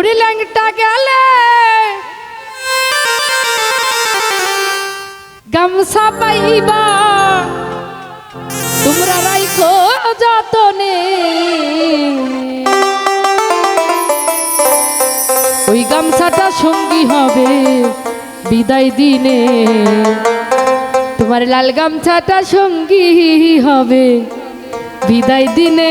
ওরে ল্যাংটা গেলে। গামসা পাইবা। তোমরা রাইখো যতনে। ওই গামছাটা সঙ্গী হবে বিদায় দিনে। তোমার লাল গামছাটা সঙ্গী হবে বিদায় দিনে।